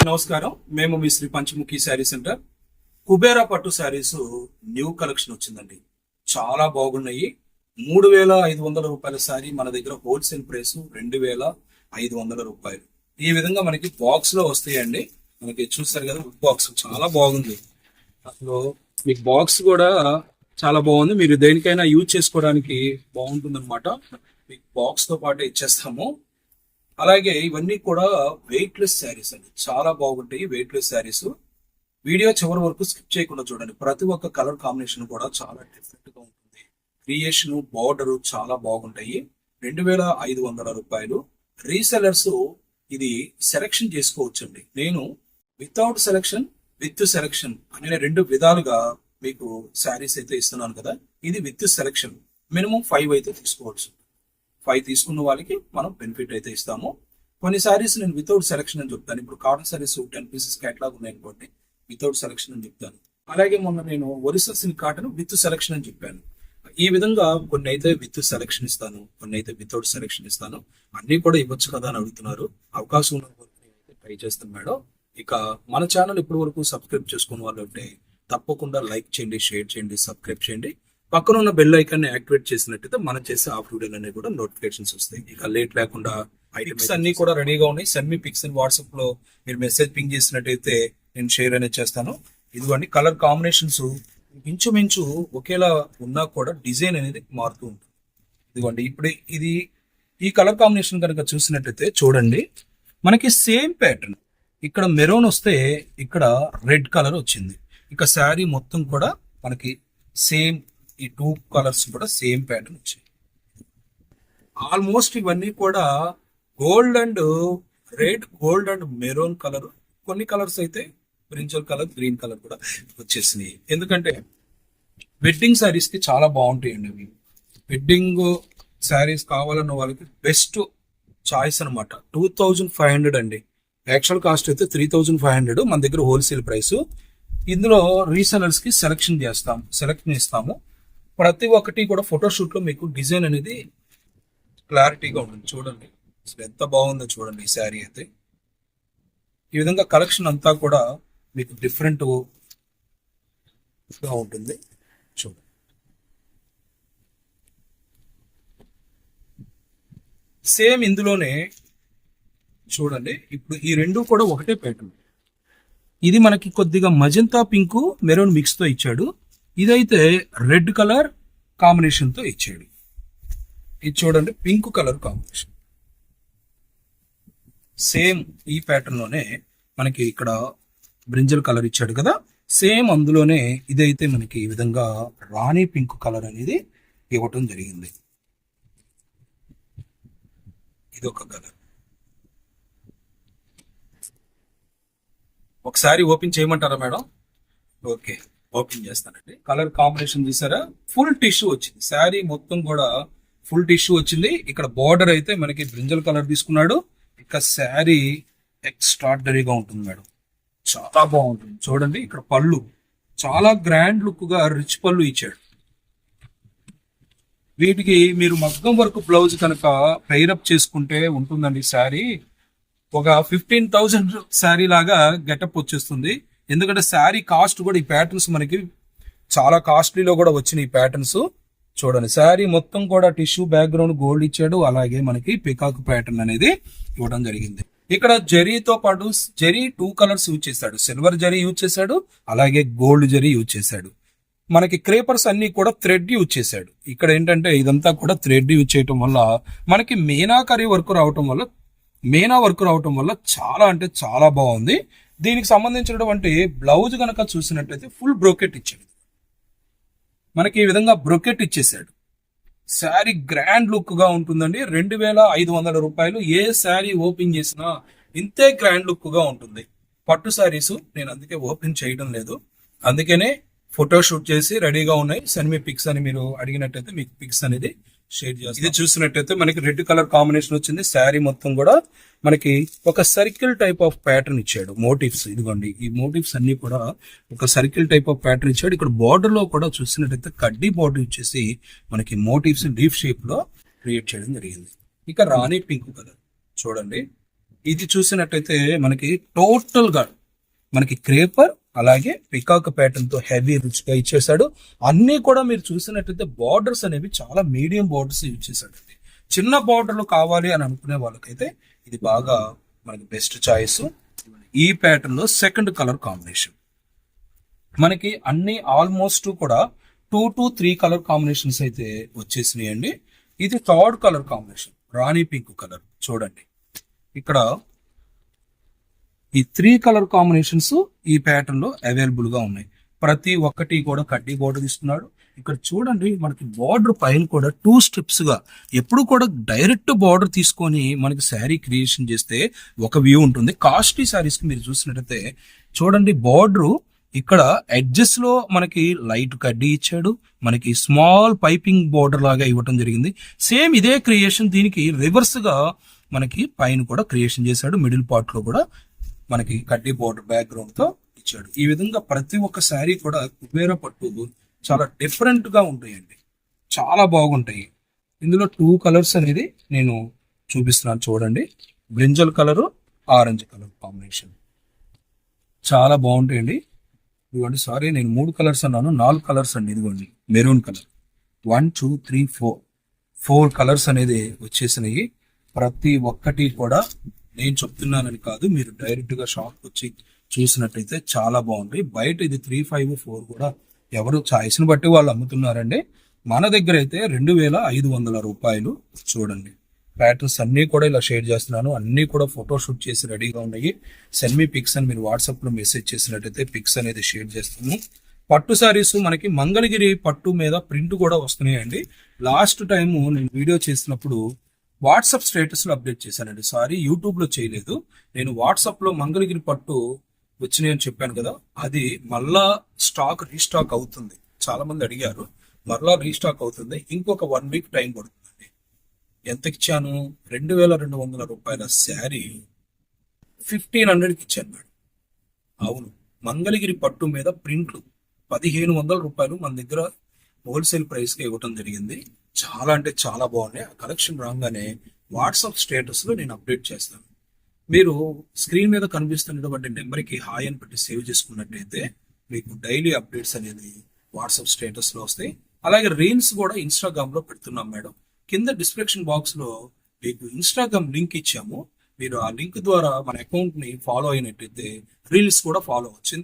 అందరికీ నమస్కారం. మేము మీ శ్రీ పంచముఖి శారీ సెంటర్. కుబేరా పట్టు శారీస్ న్యూ కలెక్షన్ వచ్చిందండి. చాలా బాగున్నాయి. మూడు వేల ఐదు వందల రూపాయల శారీ మన దగ్గర హోల్సేల్ ప్రైస్ రెండు వేల ఐదు వందల రూపాయలు. ఈ విధంగా మనకి బాక్స్లో వస్తాయండి. మనకి చూస్తారు కదా బాక్స్ చాలా బాగుంది. అసలు మీకు బాక్స్ కూడా చాలా బాగుంది. మీరు దేనికైనా యూజ్ చేసుకోవడానికి బాగుంటుంది అనమాట మీకు బాక్స్తో పాటు ఇచ్చేస్తాము. అలాగే ఇవన్నీ కూడా వెయిట్లెస్ శారీస్ అండి. చాలా బాగుంటాయి వెయిట్లెస్ శారీస్. వీడియో చివరి వరకు స్కిప్ చేయకుండా చూడండి. ప్రతి ఒక్క కలర్ కాంబినేషన్ కూడా చాలా డిఫరెంట్గా ఉంటుంది. క్రియేషన్ బార్డర్ చాలా బాగుంటాయి. రెండు వేల ఐదు వందల రూపాయలు. రీసెలర్స్ ఇది సెలెక్షన్ చేసుకోవచ్చండి. నేను వితౌట్ సెలెక్షన్ విత్ సెలెక్షన్ అనే రెండు విధాలుగా మీకు శారీస్ అయితే ఇస్తున్నాను కదా. ఇది విత్ సెలెక్షన్ మినిమం ఫైవ్ అయితే తీసుకోవచ్చు. ఫైవ్ తీసుకున్న వాళ్ళకి మనం బెనిఫిట్ అయితే ఇస్తాము. కొన్ని సారీస్ నేను వితౌట్ సెలెక్షన్ అని చెప్తాను. ఇప్పుడు cotton saris ten pieces catalogue ఉన్నాయి అనుకోండి వితౌట్ సెలెక్షన్ అని చెప్తాను. అలాగే మొన్న నేను Orissa silk cotton with selection అని చెప్పాను. ఈ విధంగా కొన్ని అయితే విత్ సెలెక్షన్ ఇస్తాను కొన్ని అయితే వితౌట్ సెలెక్షన్ ఇస్తాను. అన్ని కూడా ఇవ్వచ్చు కదా అని అడుగుతున్నారు. అవకాశం ఉన్న వరకు ట్రై చేస్తాను మేడం. ఇక మన ఛానల్ ఇప్పటి వరకు సబ్స్క్రైబ్ చేసుకున్న వాళ్ళు ఉంటే తప్పకుండా లైక్ చేయండి షేర్ చేయండి సబ్స్క్రైబ్ చేయండి. పక్కన ఉన్న బెల్ ఐకాన్ యాక్టివేట్ చేసినట్టయితే మనం చేసే ఆఫ్ వీడియోలు అనేవి కూడా నోటిఫికేషన్స్ వస్తాయి. ఇక లేట్ లేకుండా పిక్స్ అన్ని కూడా రెడీగా ఉన్నాయి. సెండ్ మీ పిక్స్ వాట్సాప్లో మీరు మెసేజ్ పింగ్ చేసినట్టయితే నేను షేర్ అనేది చేస్తాను. ఇదిగోండి కలర్ కాంబినేషన్స్ ఇంచుమించు ఒకేలా ఉన్నా కూడా డిజైన్ అనేది మారుతూ ఉంటుంది. ఇదిగోండి ఇప్పుడు ఇది ఈ కలర్ కాంబినేషన్ కనుక చూసినట్టయితే చూడండి మనకి సేమ్ ప్యాటర్న్ ఇక్కడ మెరూన్ వస్తే ఇక్కడ రెడ్ కలర్ వచ్చింది. ఇక శారీ మొత్తం కూడా మనకి సేమ్ ఈ టూ కలర్స్ కూడా సేమ్ ప్యాటర్న్ వచ్చాయి. ఆల్మోస్ట్ ఇవన్నీ కూడా gold and red gold and maroon colour కొన్ని కలర్స్ అయితే బ్రింజల్ కలర్ గ్రీన్ కలర్ కూడా వచ్చేసినాయి. ఎందుకంటే వెడ్డింగ్ శారీస్కి చాలా బాగుంటాయండి అవి. వెడ్డింగ్ శారీస్ కావాలన్న వాళ్ళకి బెస్ట్ చాయిస్ అనమాట టూ థౌజండ్ ఫైవ్ హండ్రెడ్ అండి. యాక్చువల్ కాస్ట్ అయితే త్రీ థౌజండ్ ఫైవ్ హండ్రెడ్ మన దగ్గర హోల్సేల్ ప్రైస్ ఇందులో రీసెలర్స్కి సెలెక్షన్ చేస్తాము సెలెక్షన్ ఇస్తాము. ప్రతి ఒక్కటి కూడా ఫోటోషూట్లో మీకు డిజైన్ అనేది క్లారిటీగా ఉంటుంది. చూడండి. అసలు ఎంత బాగుందో చూడండి ఈ శారీ అయితే. ఈ విధంగా కలెక్షన్ అంతా కూడా మీకు డిఫరెంట్గా ఉంటుంది. చూడండి. సేమ్ ఇందులోనే చూడండి. ఇప్పుడు ఈ రెండు కూడా ఒకటే ప్యాటర్న్ ఇది మనకి కొద్దిగా మజంతా పింక్ మెరూన్ మిక్స్తో ఇచ్చాడు. ఇదైతే రెడ్ కలర్ కాంబినేషన్తో ఇచ్చాడు ఇది చూడండి పింక్ కలర్ కాంబినేషన్ సేమ్ ఈ ప్యాటర్న్లోనే మనకి ఇక్కడ బ్రింజల్ కలర్ ఇచ్చాడు కదా సేమ్ అందులోనే ఇదైతే మనకి ఈ విధంగా రాణి పింక్ కలర్ అనేది ఇవ్వటం జరిగింది. ఇది ఒక కలర్. ఒకసారి ఓపెన్ చేయమంటారా మేడం? ఓకే. ఓపెన్ చేస్తానండి. కలర్ కాంబినేషన్ చూసారా? ఫుల్ టిష్యూ వచ్చింది. శారీ మొత్తం కూడా ఫుల్ టిష్యూ వచ్చింది. ఇక్కడ బార్డర్ అయితే మనకి బ్రింజల్ కలర్ తీసుకున్నాడు. ఇక శారీ ఎక్స్ట్రాడనరీగా ఉంటుంది మేడం. చాలా బాగుంటుంది. చూడండి ఇక్కడ పళ్ళు. చాలా గ్రాండ్ లుక్గా రిచ్ పళ్ళు ఇచ్చాడు. వీటికి మీరు మగ్గం వర్క్ బ్లౌజ్ కనుక అప్ చేసుకుంటే ఉంటుందండి శారీ. ఒక ఫిఫ్టీన్ థౌజండ్ శారీ లాగా గెటప్ వచ్చేస్తుంది. ఎందుకంటే శారీ కాస్ట్ కూడా ఈ ప్యాటర్న్స్ మనకి చాలా కాస్ట్లీలో కూడా వచ్చిన ఈ ప్యాటర్న్స్ చూడండి శారీ మొత్తం కూడా టిష్యూ బ్యాక్గ్రౌండ్ గోల్డ్ ఇచ్చాడు అలాగే మనకి పికాక్ ప్యాటర్న్ అనేది ఇవ్వడం జరిగింది. ఇక్కడ జరీతో పాటు జరీ టూ కలర్స్ యూజ్ చేశాడు. సిల్వర్ జరీ యూజ్ చేశాడు అలాగే గోల్డ్ జరీ యూజ్ చేశాడు. మనకి క్రేపర్స్ అన్ని కూడా థ్రెడ్ యూజ్ చేశాడు. ఇక్కడ ఏంటంటే ఇదంతా కూడా థ్రెడ్ యూజ్ చేయటం వల్ల మనకి మీనాకరీ వర్క్ రావటం వల్ల మీనా వర్క్ రావటం వల్ల చాలా అంటే చాలా బాగుంది. దీనికి సంబంధించినటువంటి బ్లౌజ్ కనుక చూసినట్టయితే ఫుల్ బ్రోకెట్ ఇచ్చాడు. మనకి ఈ విధంగా బ్రోకెట్ ఇచ్చేసాడు శారీ గ్రాండ్ లుక్గా ఉంటుందండి. రెండు వేల ఐదు వందల రూపాయలు ఏ శారీ ఓపెన్ చేసినా ఇంతే గ్రాండ్ లుక్గా ఉంటుంది. పట్టు శారీస్ నేను అందుకే ఓపెన్ చేయడం లేదు. అందుకనే ఫోటో షూట్ చేసి రెడీగా ఉన్నాయి. సెండ్ మీ పిక్స్ అని మీరు అడిగినట్టయితే మీకు పిక్స్ అనేది షేర్ చేస్తాను ఇది చూసినట్టయితే మనకి రెడ్ కలర్ కాంబినేషన్ వచ్చింది. శారీ మొత్తం కూడా మనకి ఒక సర్కిల్ టైప్ ఆఫ్ ప్యాటర్న్ ఇచ్చాడు. మోటివ్స్ ఇదిగోండి. ఈ మోటివ్స్ అన్ని కూడా ఒక సర్కిల్ టైప్ ఆఫ్ ప్యాటర్న్ ఇచ్చాడు. ఇక్కడ బార్డర్లో కూడా చూసినట్టయితే కడ్డీ బార్డర్ ఇచ్చేసి మనకి మోటివ్స్ డీప్ షేప్లో క్రియేట్ చేయడం జరిగింది. ఇక రాణి పింక్ కలర్. చూడండి. ఇది చూసినట్టయితే మనకి టోటల్గా మనకి క్రేపర్ అలాగే పికాక్ ప్యాటర్న్తో హెవీ రుచిగా ఇచ్చేసాడు అన్ని కూడా మీరు చూసినట్టయితే బార్డర్స్ అనేవి చాలా మీడియం బార్డర్స్ యూజ్ చేశాడు చిన్న బార్డర్లు కావాలి అని అనుకునే వాళ్ళకైతే ఇది బాగా మనకి బెస్ట్ చాయిస్. ఈ ప్యాటర్న్లో సెకండ్ కలర్ కాంబినేషన్. మనకి అన్ని ఆల్మోస్ట్ కూడా two to three colour combinations అయితే వచ్చేసినాయండి. ఇది third colour combination. Rani pink colour. చూడండి. ఇక్కడ ఈ త్రీ కలర్ కాంబినేషన్స్ ఈ ప్యాటర్న్లో అవైలబుల్గా ఉన్నాయి. ప్రతి ఒక్కటి కూడా కడ్డీ బోర్డర్ ఇస్తున్నాడు ఇక్కడ చూడండి మనకి బార్డర్ పైన కూడా టూ స్ట్రిప్స్గా ఎప్పుడు కూడా డైరెక్ట్ బార్డర్ తీసుకొని మనకి శారీ క్రియేషన్ చేస్తే ఒక వ్యూ ఉంటుంది. కాస్ట్లీ శారీస్కి మీరు చూసినట్టయితే చూడండి బార్డర్ ఇక్కడ ఎడ్జెస్లో మనకి లైట్ కడ్డీ ఇచ్చాడు. మనకి స్మాల్ పైపింగ్ బోర్డర్ లాగా ఇవ్వటం జరిగింది. సేమ్ ఇదే క్రియేషన్ దీనికి రివర్స్గా మనకి పైన కూడా క్రియేషన్ చేశాడు. మిడిల్ పార్ట్లో కూడా మనకి కడ్డీ బోర్డర్ బ్యాక్గ్రౌండ్తో ఇచ్చాడు. ఈ విధంగా ప్రతి ఒక్క శారీ కూడా కుబేర పట్టు చాలా డిఫరెంట్గా ఉంటాయండి. చాలా బాగుంటాయి. ఇందులో టూ కలర్స్ అనేది నేను చూపిస్తున్నాను చూడండి. Brinjal colour orange colour combination చాలా బాగుంటాయండి. ఇదిగోండి సారీ నేను మూడు కలర్స్ అన్నాను. నాలుగు కలర్స్ అండి ఇదిగోండి. Maroon colour one two three four four colours అనేది వచ్చేసినాయి. ప్రతి ఒక్కటి కూడా నేను చెప్తున్నానని కాదు మీరు డైరెక్ట్గా షాప్ వచ్చి చూసినట్టయితే చాలా బాగుంది బయట ఇది త్రీ ఫైవ్ ఫోర్ కూడా ఎవరు చాయిస్ని బట్టి వాళ్ళు అమ్ముతున్నారండి. మన దగ్గర అయితే రెండు వేల ఐదు వందల రూపాయలు చూడండి. ప్యాటర్న్స్ అన్ని కూడా ఇలా షేర్ చేస్తున్నాను. అన్ని కూడా ఫోటో షూట్ చేసి రెడీగా ఉన్నాయి. సెండ్ మీ పిక్స్ అని మీరు వాట్సాప్లో మెసేజ్ చేసినట్టయితే పిక్స్ అనేది షేర్ చేస్తాము. పట్టు శారీస్ మనకి మంగళగిరి పట్టు మీద ప్రింట్ కూడా వస్తున్నాయండి. లాస్ట్ టైము నేను వీడియో చేసినప్పుడు వాట్సాప్ స్టేటస్లో అప్డేట్ చేశానండి. సారీ యూట్యూబ్లో చేయలేదు. నేను వాట్సాప్లో మంగళగిరి పట్టు వచ్చినాయి అని చెప్పాను కదా అది మళ్ళా స్టాక్ రీస్టాక్ అవుతుంది. చాలా మంది అడిగారు మరలా రీస్టాక్ అవుతుంది. ఇంకొక వన్ వీక్ టైం పడుతుందండి. ఎంత ఇచ్చాను? రెండు వేల రెండు వందల రూపాయల శారీ ఫిఫ్టీన్ హండ్రెడ్కి ఇచ్చాను మేడం. అవును మంగళగిరి పట్టు మీద ప్రింట్లు పదిహేను వందల రూపాయలు మన దగ్గర హోల్సేల్ ప్రైస్కి ఇవ్వటం జరిగింది. చాలా అంటే చాలా బాగున్నాయి. ఆ కలెక్షన్ రాగానే వాట్సాప్ స్టేటస్లో నేను అప్డేట్ చేస్తాను. మీరు స్క్రీన్ మీద కనిపిస్తున్నటువంటి నెంబర్కి హాయ్ అని పెట్టి సేవ్ చేసుకున్నట్టయితే మీకు డైలీ అప్డేట్స్ అనేది వాట్సాప్ స్టేటస్లో వస్తాయి. అలాగే రీల్స్ కూడా ఇన్స్టాగ్రామ్లో పెడుతున్నాం మేడం. కింద డిస్క్రిప్షన్ బాక్స్లో మీకు ఇన్స్టాగ్రామ్ లింక్ ఇచ్చాము. మీరు ఆ లింక్ ద్వారా మన అకౌంట్ని ఫాలో అయినట్టయితే రీల్స్ కూడా ఫాలో అవచ్చు